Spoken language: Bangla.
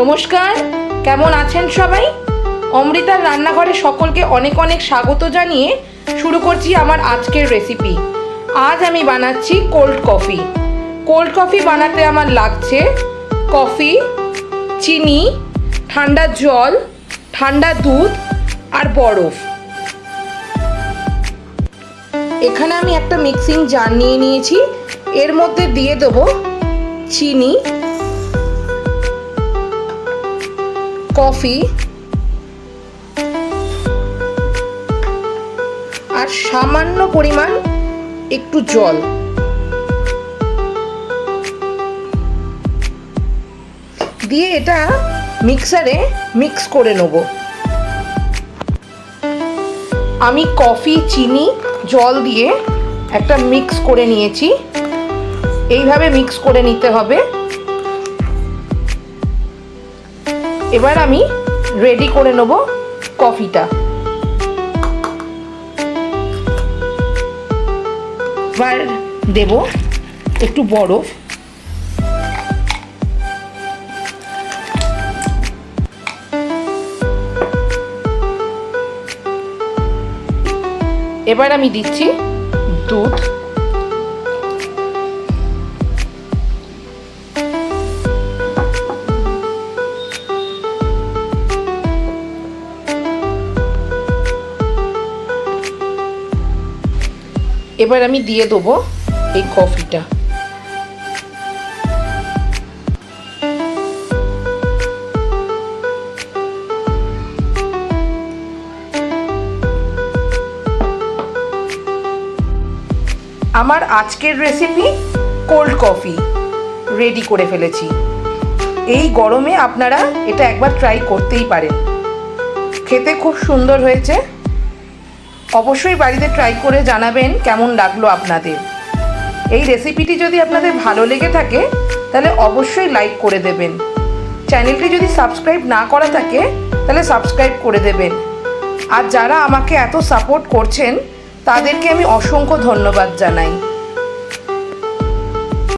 নমস্কার, কেমন আছেন সবাই? অমৃতার রান্নাঘরে সকলকে অনেক অনেক স্বাগত জানিয়ে শুরু করছি আমার আজকের রেসিপি আজ আমি বানাচ্ছি কোল্ড কফি কোল্ড কফি বানাতে আমার লাগছে কফি চিনি, ঠান্ডা জল, ঠান্ডা দুধ আর বরফ। এখানে আমি একটা মিক্সিং জার নিয়ে নিয়েছি। এর মধ্যে দিয়ে দেবো চিনি কফি আর সামান্য পরিমাণ একটু জল। দিয়ে এটা মিক্সারে মিক্স করে নেব। আমি কফি, চিনি, জল দিয়ে একটা মিক্স করে নিয়েছি। এইভাবে মিক্স করে নিতে হবে। এবার আমি রেডি করে নেব কফিটা এবার দেব একটু বরফ। এবার আমি দিচ্ছি দুধ। এবার আমি দিয়ে দেবো এই কফিটা। আমার আজকের রেসিপি কোল্ড কফি রেডি করে ফেলেছি। এই গরমে আপনারা এটা একবার ট্রাই করতেই পারেন। খেতে খুব সুন্দর হয়েছে। অবশ্যই বাড়িতে ট্রাই করে জানাবেন কেমন লাগল আপনাদের। এই রেসিপিটি যদি আপনাদের ভালো লেগে থাকে, তাহলে অবশ্যই লাইক করে দেবেন। চ্যানেলটি যদি সাবস্ক্রাইব না করা থাকে, তাহলে সাবস্ক্রাইব করে দেবেন। আর যারা আমাকে এত সাপোর্ট করছেন, তাদেরকে আমি অসংখ্য ধন্যবাদ জানাই।